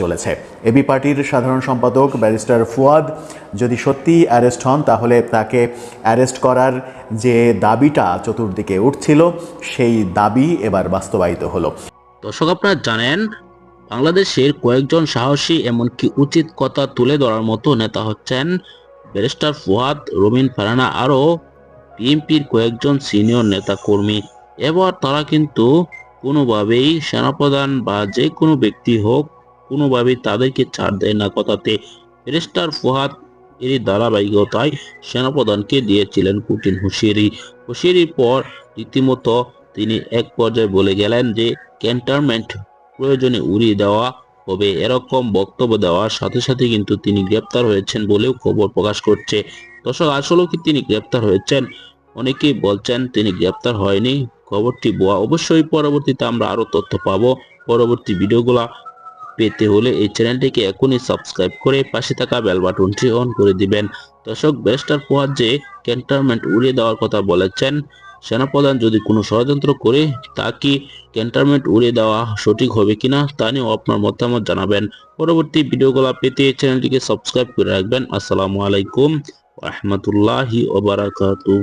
চলেছে। এবি পার্টির সাধারণ সম্পাদক ব্যারিস্টার ফুয়াদ যদি সত্যি অ্যারেস্ট হন, তাহলে তাকে অ্যারেস্ট করার যে দাবিটা চতুর্দিকে উঠছিল, সেই দাবি এবার বাস্তবায়িত হলো। দর্শক, আপনারা জানেন, বাংলাদেশের কয়েকজন সাহসী এমনকি উচিত কথা তুলে ধরার মতো নেতা হচ্ছেন ব্যারিস্টার ফুয়াদ রবিন ফারানা আরও বিএনপির কয়েকজন সিনিয়র নেতা কর্মী এবার তারা কিন্তু কোনোভাবেই সেনাপ্রধান বা যে কোনো ব্যক্তি হোক কোনোভাবেই তাদেরকে ছাড় দেয় না। কথাতে ব্যারিস্টার ফুয়াদ এরই ধারাবাহিকতায় সেনাপ্রধানকে দিয়েছিলেন কঠিন হুঁশিয়ারি। হুঁশিয়ারির পর রীতিমতো তিনি এক পর্যায়ে বলে গেলেন যে, ক্যান্টনমেন্ট প্রয়োজনে উড়িয়ে দেওয়া হবে। এরকম বক্তব্য দেওয়ার সাথে সাথে কিন্তু তিনি গ্রেপ্তার হয়েছেন বলেও খবর প্রকাশ করছে। দর্শক, আসলেও কি তিনি গ্রেপ্তার হয়েছেন? অনেকেই বলছেন তিনি গ্রেপ্তার হয়নি। খবরটি বোয়া অবশ্যই পরবর্তীতে আমরা আরও তথ্য পাবো। পরবর্তী ভিডিওগুলা পেতে হলে এই চ্যানেলটিকে এখনই সাবস্ক্রাইব করে পাশে থাকা বেল বাটনটি অন করে দিবেন। দর্শক বেস্টার পোয়ার যে ক্যান্টনমেন্ট উড়িয়ে দেওয়ার কথা বলেছেন, সেনাপ্রধান যদি কোনো ষড়যন্ত্র করে, তা কি ক্যান্টনমেন্ট উড়িয়ে দেওয়া সঠিক হবে কিনা, তা নিয়েও আপনার মতামত জানাবেন। পরবর্তী ভিডিওগুলো পেতে এই চ্যানেলটিকে সাবস্ক্রাইব করে রাখবেন। আসসালামু আলাইকুম রহমতুল্লাহি ওবারাকাতু